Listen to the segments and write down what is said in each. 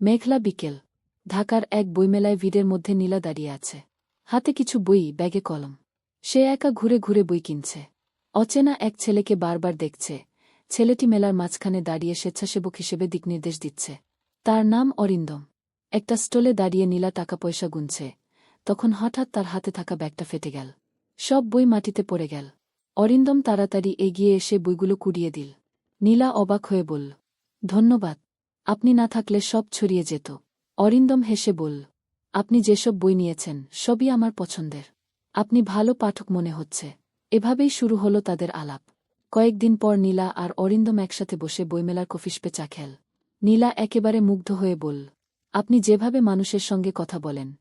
মেঘলা বিকেল। ঢাকার এক বইমেলায় ভিড়ের মধ্যে নীলা দাঁড়িয়ে আছে। হাতে কিছু বই, ব্যাগে কলম। সে একা ঘুরে ঘুরে বই কিনছে। অচেনা এক ছেলেকে বারবার দেখছে। ছেলেটি মেলার মাঝখানে দাঁড়িয়ে স্বেচ্ছাসেবক হিসেবে দিকনির্দেশ দিচ্ছে। তার নাম অরিন্দম। একটা স্টলে দাঁড়িয়ে নীলা টাকা পয়সা গুনছে। তখন হঠাৎ তার হাতে থাকা ব্যাগটা ফেটে গেল। সব বই মাটিতে পড়ে গেল। অরিন্দম তাড়াতাড়ি এগিয়ে এসে বইগুলো কুড়িয়ে দিল। নীলা অবাক হয়ে বলল, ধন্যবাদ। আপনি না থাকলে সব ছড়িয়ে যেত। অরিন্দম হেসে বলল, আপনি যেসব বই নিয়েছেন, সবই আমার পছন্দের। আপনি ভালো পাঠক মনে হচ্ছে। এভাবেই শুরু হলো তাদের আলাপ। কয়েকদিন পর নীলা আর অরিন্দম একসাথে বসে বইমেলার কফিসপে চা খেল। নীলা একেবারে মুগ্ধ হয়ে বলল, আপনি যেভাবে মানুষের সঙ্গে কথা বলেন,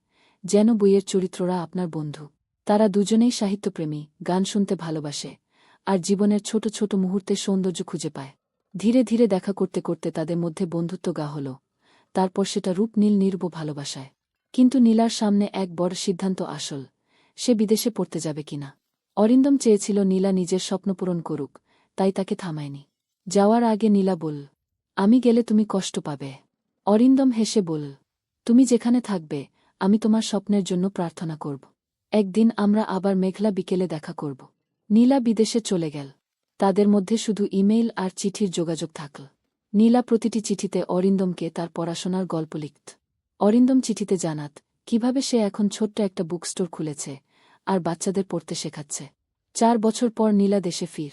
যেন বইয়ের চরিত্ররা আপনার বন্ধু। তারা দুজনেই সাহিত্যপ্রেমী, গান শুনতে ভালোবাসে, আর জীবনের ছোট ছোট মুহূর্তে সৌন্দর্য খুঁজে পায়। ধীরে ধীরে দেখা করতে করতে তাদের মধ্যে বন্ধুত্ব গা হল। তারপর সেটা রূপ নীল নির্ব ভালোবাসায়। কিন্তু নীলার সামনে এক বড় সিদ্ধান্ত আসল। সে বিদেশে পড়তে যাবে কিনা। অরিন্দম চেয়েছিল নীলা নিজের স্বপ্ন পূরণ করুক, তাই তাকে থামায়নি। যাওয়ার আগে নীলা বল আমি গেলে তুমি কষ্ট পাবে। অরিন্দম হেসে বল তুমি যেখানে থাকবে, আমি তোমার স্বপ্নের জন্য প্রার্থনা করব। একদিন আমরা আবার মেঘলা বিকেলে দেখা করব। নীলা বিদেশে চলে গেল। তাদের মধ্যে শুধু ইমেইল আর চিঠির যোগাযোগ থাকল। নীলা প্রতিটি চিঠিতে অরিন্দমকে তার পড়াশোনার গল্প লিখত। অরিন্দম চিঠিতে জানাত, কীভাবে সে এখন ছোট্ট একটা বুক স্টোর খুলেছে আর বাচ্চাদের পড়তে শেখাচ্ছে? চার বছর পর নীলা দেশে ফির।